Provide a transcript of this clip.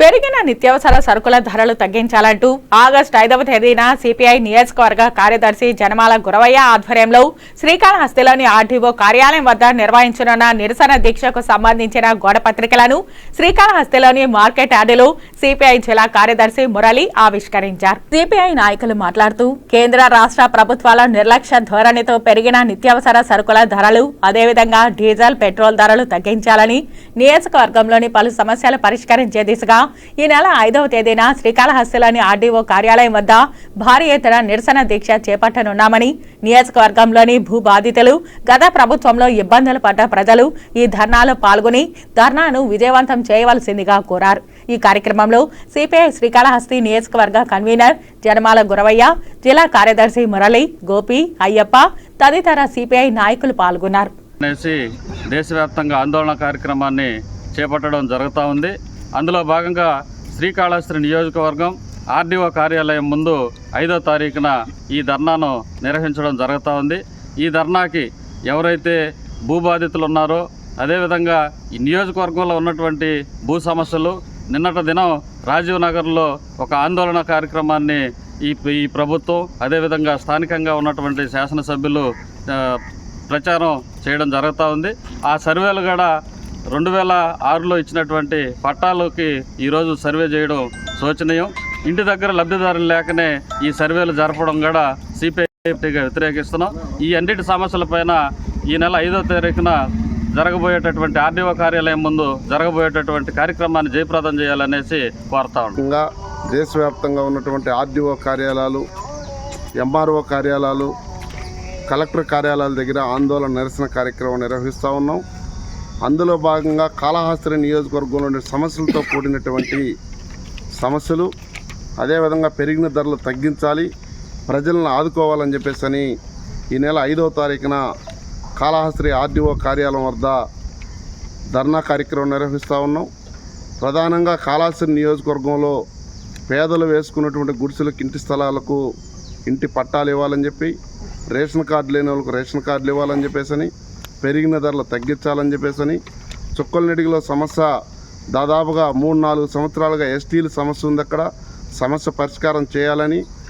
పెరిగిన నిత్యావసర సరుకుల ధరలు తగ్గించాలంటూ ఆగస్టు ఐదవ తేదీన సిపిఐ నియోజకవర్గ కార్యదర్శి జనమాల గురవయ్య ఆధ్వర్యంలో శ్రీకాళహస్తిలోని ఆర్టీఓ కార్యాలయం వద్ద నిర్వహించనున్న నిరసన దీక్షకు సంబంధించిన గోడపత్రికలను శ్రీకాళహస్తిలోని మార్కెట్ యార్డులో సిపిఐ జిల్లా కార్యదర్శి మురళి ఆవిష్కరించారు. సిపిఐ నాయకులు మాట్లాడుతూ కేంద్ర రాష్ట్ర ప్రభుత్వాల నిర్లక్ష్య ధోరణితో పెరిగిన నిత్యావసర సరుకుల ధరలు అదేవిధంగా డీజిల్ పెట్రోల్ ధరలు తగ్గించాలని నియోజకవర్గంలోని పలు సమస్యలు పరిష్కరించే దిశగా ఈ నెల ఐదవ తేదీన శ్రీకాళహస్తిలోని ఆర్డీఓ కార్యాలయం వద్ద భారీ ఎత్తున నిరసన దీక్ష చేపట్టనున్నామని నియోజకవర్గంలోని భూ బాధితులు గత ప్రభుత్వంలో ఇబ్బందులు పడ్డ ప్రజలు ఈ ధర్నాలో పాల్గొని ధర్నాను విజయవంతం చేయవలసిందిగా కోరారు. ఈ కార్యక్రమంలో సిపిఐ శ్రీకాళహస్తి నియోజకవర్గ కన్వీనర్ జనమాల గురవయ్య జిల్లా కార్యదర్శి మురళి గోపి అయ్యప్ప తదితర సిపిఐ నాయకులు పాల్గొన్నారు. దేశవ్యాప్తంగా ఆందోళన కార్యక్రమాన్ని చేపట్టడం జరుగుతూ ఉంది. అందులో భాగంగా శ్రీకాళహస్తి నియోజకవర్గం ఆర్డీఓ కార్యాలయం ముందు ఐదో తారీఖున ఈ ధర్నాను నిర్వహించడం జరుగుతూ ఉంది. ఈ ధర్నాకి ఎవరైతే భూబాధితులు ఉన్నారో అదేవిధంగా ఈ నియోజకవర్గంలో ఉన్నటువంటి భూ సమస్యలు నిన్నటి దినం రాజీవ్ నగర్లో ఒక ఆందోళన కార్యక్రమాన్ని ఈ ఈ ప్రభుత్వం అదేవిధంగా స్థానికంగా ఉన్నటువంటి శాసనసభ్యులు ప్రచారం చేయడం జరుగుతూ ఉంది. ఆ సర్వేలు కూడా రెండు వేల ఆరులో ఇచ్చినటువంటి పట్టాలకి ఈరోజు సర్వే చేయడం శోచనీయం. ఇంటి దగ్గర లబ్ధిదారులు లేకనే ఈ సర్వేలు జరపడం కూడా సిపిఐగా వ్యతిరేకిస్తున్నాం. ఈ అన్నిటి సమస్యలపైన ఈ నెల ఐదో తారీఖున జరగబోయేటటువంటి ఆర్డీఓ కార్యాలయం ముందు జరగబోయేటటువంటి కార్యక్రమాన్ని జయప్రదం చేయాలనేసి కోరుతా ఉన్నాం. దేశవ్యాప్తంగా ఉన్నటువంటి ఆర్డీఓ కార్యాలయాలు ఎంఆర్ఓ కార్యాలయాలు కలెక్టర్ కార్యాలయాల దగ్గర ఆందోళన నిరసన కార్యక్రమం నిర్వహిస్తూ ఉన్నాం. అందులో భాగంగా కాళహస్తి నియోజకవర్గంలోని సమస్యలతో కూడినటువంటి సమస్యలు అదేవిధంగా పెరిగిన ధరలు తగ్గించాలి ప్రజలను ఆదుకోవాలని చెప్పేసి అని ఈ నెల ఐదవ తారీఖున కాళహస్తి ఆర్డీఓ కార్యాలయం వద్ద ధర్నా కార్యక్రమం నిర్వహిస్తూ ఉన్నాం. ప్రధానంగా కాళహస్త్రి నియోజకవర్గంలో పేదలు వేసుకున్నటువంటి గుడిసెలకు ఇంటి స్థలాలకు ఇంటి పట్టాలు ఇవ్వాలని చెప్పి రేషన్ కార్డు లేని వాళ్ళకు రేషన్ కార్డులు ఇవ్వాలని చెప్పేసి అని పెరిగిన ధరలు తగ్గించాలని చెప్పేసి అని చుక్కలనిడిగిలో సమస్య దాదాపుగా మూడు నాలుగు సంవత్సరాలుగా ఎస్టీల సమస్య ఉంది అక్కడ. సమస్య పరిష్కారం చేయాలని